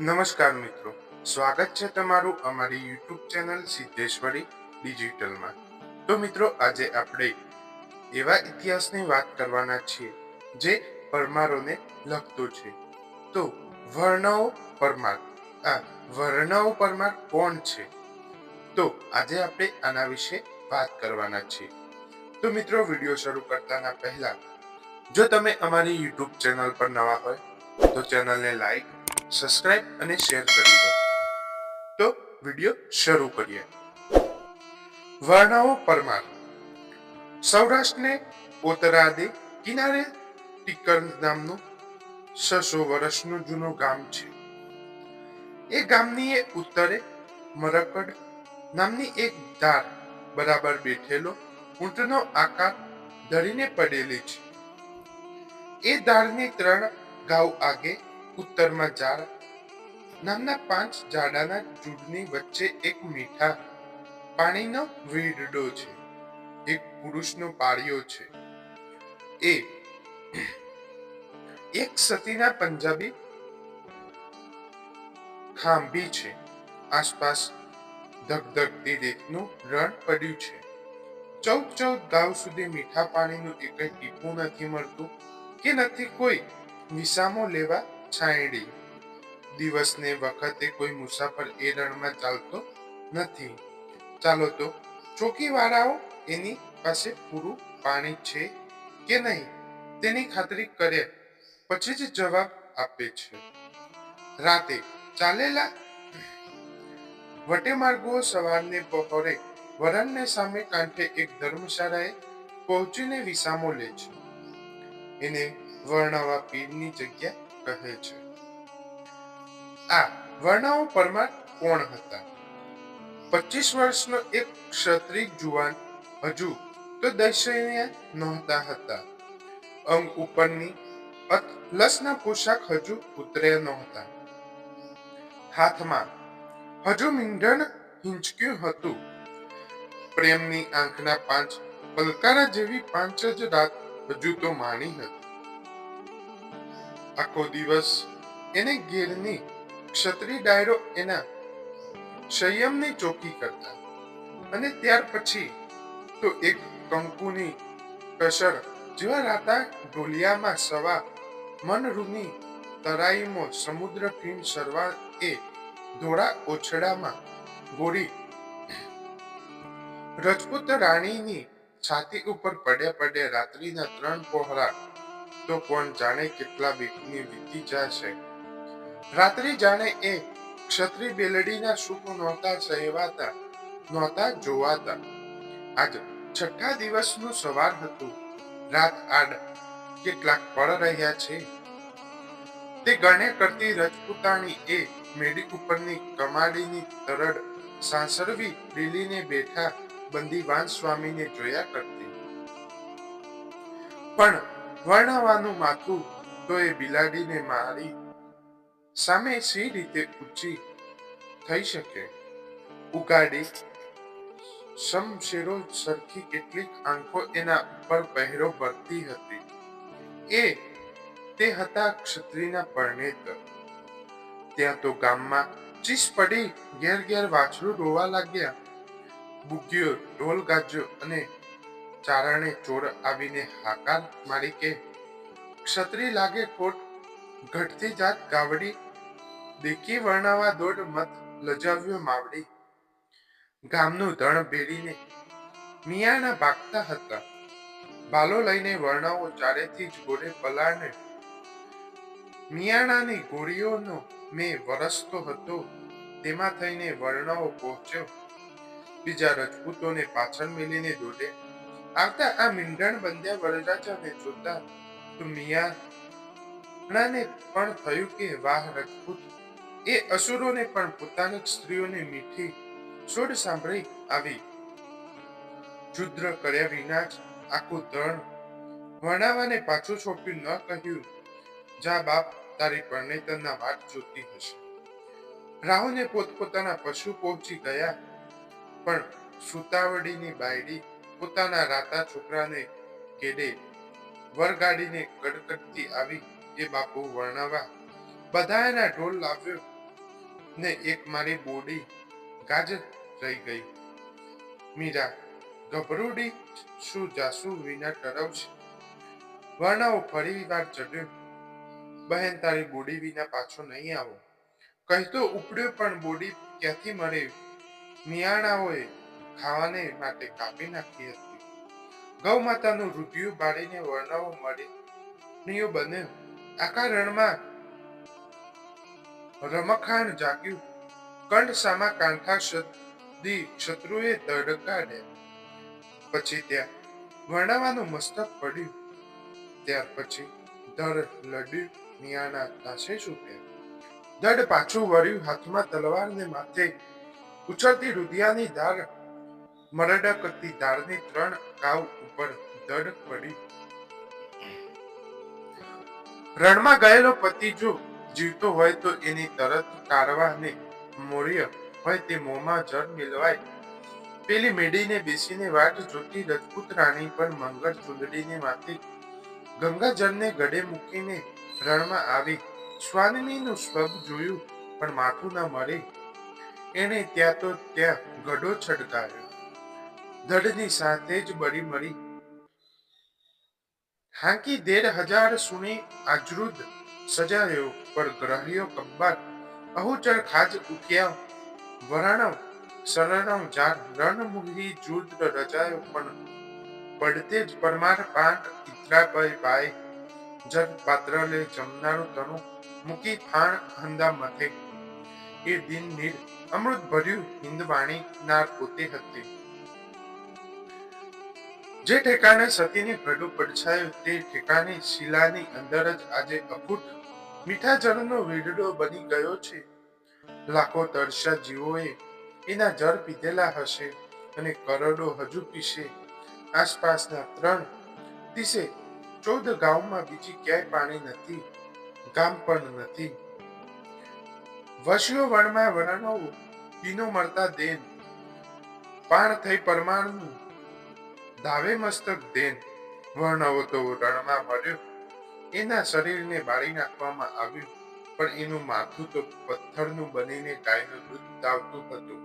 નમસ્કાર મિત્રો. સ્વાગત છે તમારું અમારી યુટ્યુબ ચેનલ સિદ્ધેશ્વરી ડિજિટલમાં. તો મિત્રો, આજે આપણે એવા ઇતિહાસની વાત કરવાના છીએ જે પરમારોને લગતો છે. તો વર્ણવ પરમાર. આ વર્ણવ પરમાર કોણ છે? તો આજે આપણે આના વિશે વાત કરવાના છીએ. તો મિત્રો, વીડિયો શરૂ કરતાના પહેલા, જો તમે અમારી યુટ્યુબ ચેનલ પર નવા હોય, તો ચેનલને લાઈક સબસ્ક્રાઇબ અને શેર કરી દો. તો વિડિયો શરૂ કરીએ. વર્ણાઓ પરમાર. સૌરાષ્ટ્રને ઉત્તરાદે કિનારે ટીકર નામનું છસો વર્ષનું જૂનું ગામ છે. એ ગામની ઉત્તરે મરકડ નામની એક ધાર બરાબર બેઠેલો ઊંટનો આકાર ધરીને પડેલી છે. એ ધારની ત્રણ ગાઉ આગે ઉત્તરમાં ઝાડ. નામના પાંચ ઝાડાના ઝૂડની વચ્ચે એક મીઠા, પાણીનો વીડડો છે. એક પુરુષનો પાળિયો છે. એ, એક સતીના પંજાબી ખાંભી છે. આસપાસ ધગધગતી રેતનું રણ પડ્યું છે. ચૌદ ચૌદ ગાંવ સુધી મીઠા પાણીનું એક ટીપું નથી મળતું કે નથી કોઈ વિસામો લેવા છાંયડી. દિવસને વખતે કોઈ મુસાફર એ ચાલતો નથી. ચાલો તો, ચોકીવાળાઓ એની પાસે પૂરું પાણી છે કે નહીં? તેની ખાતરી કરે, પછી જ જવાબ આપે છે. રાતે ચાલેલા વટેમાર્ગો સવારને બપોરે વરણને સામે કાંઠે એક ધર્મશાળાએ પહોંચીને વિસામો લે છે. એને વર્ણવા પીરની જગ્યા કહે છે. આ વર્ણવો પરમાર કોણ હતા? પચીસ વર્ષનો એક ક્ષત્રિય જુવાન હજુ તો દર્શનીય નહોતા હતા. અંગ ઉપરની લસના પોશાક હજુ ઉતર્યા નહોતા. હાથમાં હજુ મીંઢણ હિંચક્યું હતું. પ્રેમની આંખના પાંચ પલકારા જેવી પાંચ જ રાત હજુ તો માણી હતી. આખો દિવસ એને ગીરની ક્ષત્રિય ડાયરો એના સંયમની ચોકી કરતા. અને ત્યાર પછી તો એક કંકુની કસર જેવા રાતા ઢોલિયામાં સવા મનરૂની તરાઈમો સમુદ્ર ફીણ સરવા એ ધોળા ઓછડામાં ગોળી રજપૂત રાણીની છાતી ઉપર પડ્યા પડ્યા રાત્રિના ત્રણ પહોરા તો કોણ જાણે કેટલા બીકની વીતી જશે? રાત્રિ જાણે એ ક્ષત્રિય બેલડીના સુખ નહોતા સહેવાતા, નહોતા જોવાતા. આજ છઠ્ઠા દિવસનું સવાર હતું. રાત આડ કેટલાક પળ રહ્યા છે. તે ગણે કરતી રજપૂતાણી એ મેડી ઉપરની કમાડીની તરડ સાસરવી લીલીને બેઠા બંદીવાન સ્વામીને જોયા કરતી. પણ વર્ણવાનું માથું તો એ બિલાડીને મારી સામે સી રીતે ઊંચી થઈ શકે? ઉગાડી શમશેરો સરખી કેટલીક આંખો એના ઉપર પહેરો ભરતી હતી. એ તે હતા ક્ષત્રિના પરણેતર. ત્યાં તો ગામમાં ચીસ પડી ઘેર ઘેર વાછરું રોવા લાગ્યા. બુગ્યો ઢોલ ગાજ્યો અને ચારણે ચોર આવીને હાકાર મારી કે ક્ષત્રિય લાગે ખોટ, ઘટતી જાત ગાવડી, દેખી વર્ણાવા દોડ મત લજાવ્યો માવડી. ગામનું ધણ ભેડીને મિયાના ભાગતા હતા. બાલો લઈને વર્ણાવો ચારેથી જ ગોળે પલાળને, મિયાણાની ગોળીઓનો મેં વરસતો હતો, તેમાં થઈને વર્ણવો પહોંચ્યો. બીજા રજપૂતોને પાછળ મેલીને દોડે આવતા આ મીંઢણ બંધ્યા વરરાજાને જોતા તો મિયાણાને પણ થયું કે વાહ એ અસુરોને પણ પોતાની સ્ત્રીઓને મીઠી સોડ સાંભળી આવી. શુદ્ર કર્યા વિના જ આખું દળ વર્ણાવાને પાછું છોપ્યું ન કહ્યું. જા બાપ, તારી પરણેતરના વાટ જોતી હશે. રાહુને પોતપોતાના પશુ પહોંચી ગયા, પણ સુતાવડીની બાયડી પોતાના રાતા છોકરાને કેડે વરગાડીને કડકડતી આવી એ બાપુ વર્ણવા. બધા ઢોલ લાવ્યો ને એક મારી બોડી ગાજર રહી ગઈ. મીરા, ગભરૂડી શું જાસુ વિના ટરવશે વર્ણવ ફરી વાર ચડ્યો બહેન, તારી બોડી વિના પાછો નહીં આવો. કહેતો ઉપડ્યો પણ બોડી ક્યાંથી મળે? મિયાણાઓએ ખાવાને માટે કાપી નાખી હતી. ગૌ માતાનું રૂપિયું બાળીને વર્ણવો મળે નિયો બન્યો. આખા રણમાં રમખાણ જાગ્યું. કંઠ સામા કાંઠા શદી શત્રુએ તડકાડ્યા પછી ત્યાં વર્ણવાનું મસ્તક પડ્યું. ત્યાર પછી ધડ લડ્યું, મિયાના તાસે છૂટ્યા. ધડ પાછું વળ્યું, હાથમાં તલવારને માથે ઉછળતી રુધિયાની ધાર મરડકતી ધારની ત્રણ કાવ ઉપર દડ પડી. રણમાં ગયેલો પતિ જો જીવતો હોય તો એની તરત કારવાને મોર્ય હોય તે મોંમાં જળ મિલવાય. પેલી મેડીને બેસીને વાટ જોતી રજપૂત રાણી પણ મંગળ ચૂંદડીને માથે ગંગાજળને ગળે મૂકીને રણમાં આવી. સ્વામિનીનું સ્વબ જોયું પણ માથું ના મળે. એને ત્યાં તો ત્યાં ગડો છડકાયો ધડની સાથે જ બળી મળી. હાંકી દેડ હજાર સુની આજરૂદ સજાયો પર ગ્રહ્યો કંબાર અહુચર ખાજ ઉઠ્યા વરાણવ, શરણવ જાર રણમુહી જુદ્ર રચાયો પણ પડતે જ પરમાર પાંટ ઇતરા ભાઈ જન પાત્ર લે જમનારું તણું મૂકી ફાણ હંદા મથે. એ દિન નીર અમૃત ભર્યું હિંદવાણી ના પોતે હતી. જે ઠેકાણે સતીની ભડું પડછાયું તે ઠેકાણે શિલાની અંદર જ આજે અખૂટ મીઠા જળનો વીડડો બની ગયો છે. લાખો તરસા જીવોએ એના જળ પીધેલા હશે અને કરોડો હજુ પીશે. આસપાસના ત્રણ દિશે ચૌદ ગામમાં બીજી ક્યાંય પાણી નથી, ગામ પણ નથી. વસ્યો વણમાં વરણો પીનો મળતા દેન. પાણ થઈ પરમાણનું દાવે મસ્તક દેન વર્ણવો રણમાં મળ્યો. એના શરીરને બાળી નાખવામાં આવ્યું, પણ એનું માથું તો પથ્થરનું બનીને ગાયનું દૂધ દાવતું હતું.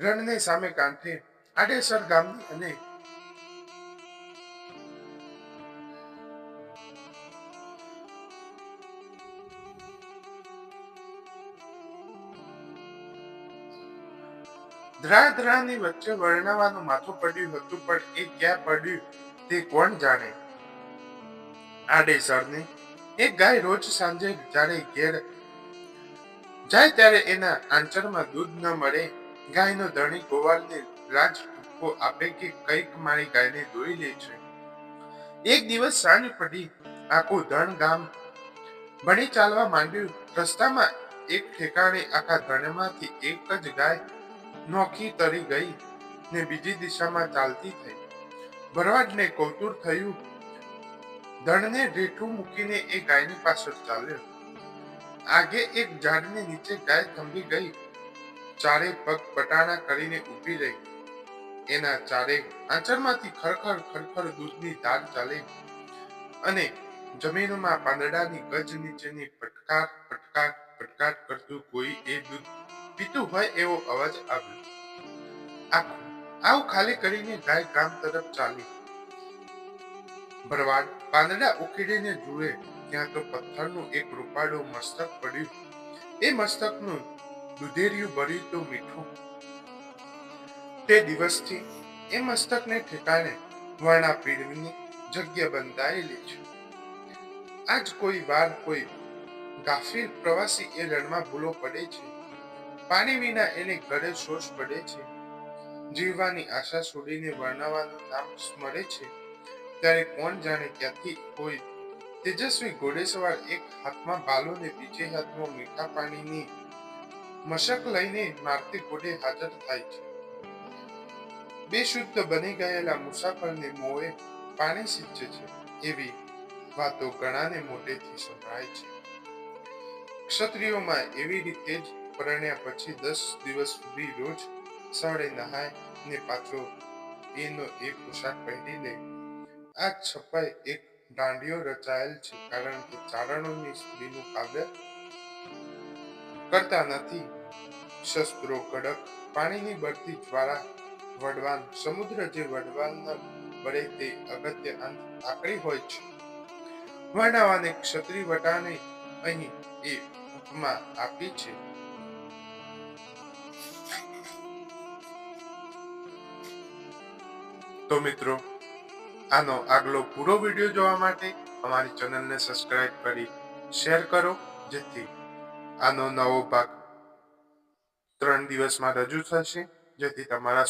રણને સામે કાંઠે આડેસર ગામની અને ધ્રા ધ્રાની વચ્ચે વર્ણવાનું માથું પડ્યું હતું, પણ એ ક્યાં પડ્યું તે કોણ જાણે? આડેસરની એક ગાય રોજ સાંજે જ્યારે ઘેર જાય ત્યારે એના આંચરમાં દૂધ ન મળે, ગાયનો ધણી ગોવાલને રાજ ટૂંકો આપે કે કંઈક મારી ગાયને દોઈ લે છે. એક દિવસ સાંજ પડી, આખું ધણ ગામ ભણી ચાલવા માંડ્યું. રસ્તામાં એક ઠેકાણે આખા ધણમાંથી એક જ ગાય નોખી તરી ગઈ ને બીજી દિશામાં ચાલતી થઈ. ભરવાડને કૌતુર થયું. ધણને રેઠું મૂકીને એ ગાયની પાછળ ચાલ્યો. આગે એક ઝાડની નીચે ગાય થંભી ગઈ. ચારે પગ પટાણા કરીને ઊભી રહી. એના ચારે આંચળમાંથી ખરખર ખરખર દૂધની ધાર ચાલે. અને જમીનમાં પાંદડાની ગજ નીચેની પટકાર પટકાર પટકાર કરતું કોઈ એ દૂધ પીતું હોય એવો અવાજ આવ્યો. આખું, આવું ખાલી કરીને ગાય ગામ તરફ ચાલી. ભરવાડ પાંદડા ઉખેડીને જુએ, ત્યાં તો પથ્થરનું એક રૂપાળું મસ્તક પડ્યું. એ મસ્તકનું દુધેરિયું ભર્યું તો મીઠું. તે દિવસથી એ મસ્તકને ઠેકાણે વર્ણા પીડવીની જગ્યા બંધાયેલી છે. આજ કોઈ વાર કોઈ ગાફીર પ્રવાસી એ રણમાં ભૂલો પડે છે. પાણી વિના એને ઘરે શોષ પડે છે. જીવવાની આશા છોડીને વર્ણવાનું નામ સ્મરે છે. ત્યારે કોણ જાણે ક્યાંથી કોઈ તેજસ્વી ઘોડેસવાર એક હાથમાં ભાલો ને બીજે હાથમાં મીઠા પાણીની મશક લઈને મારતી ઘોડે હાજર થાય છે. બેશુદ્ધ બની ગયેલા મુસાફરને મોએ પાણી સિંચે છે. એવી વાતો ઘણાને મોટેથી સંભળાય છે. ક્ષત્રિયોમાં એવી રીતે જ પરણ્યા પછી દસ દિવસ સુધી રોજ સવારે નહાય ને પાછો એનો એ પોશાક પહેરી લે. આ છપાઈ એક દાંડિયો રચાયેલ છે કારણ કે ચારણોની સ્ત્રીનું કાવ્ય કરતા નથી. શસ્ત્રો, કડક પાણીની બળતી જ્વાળા, વડવાન, સમુદ્ર જે વડવાનના બળે તે અગત્ય અંત આકરી હોય છે. વર્ણવાને ક્ષત્રિય વટાને અહીં એ ઉપમા આપી છે. તો મિત્રો, આનો આગલો પૂરો વીડિયો જોવા માટે અમારી ચેનલને સબસ્ક્રાઇબ કરી શેર કરો, જેથી આનો નવો ભાગ ત્રણ દિવસમાં રજૂ થશે, જેથી તમારા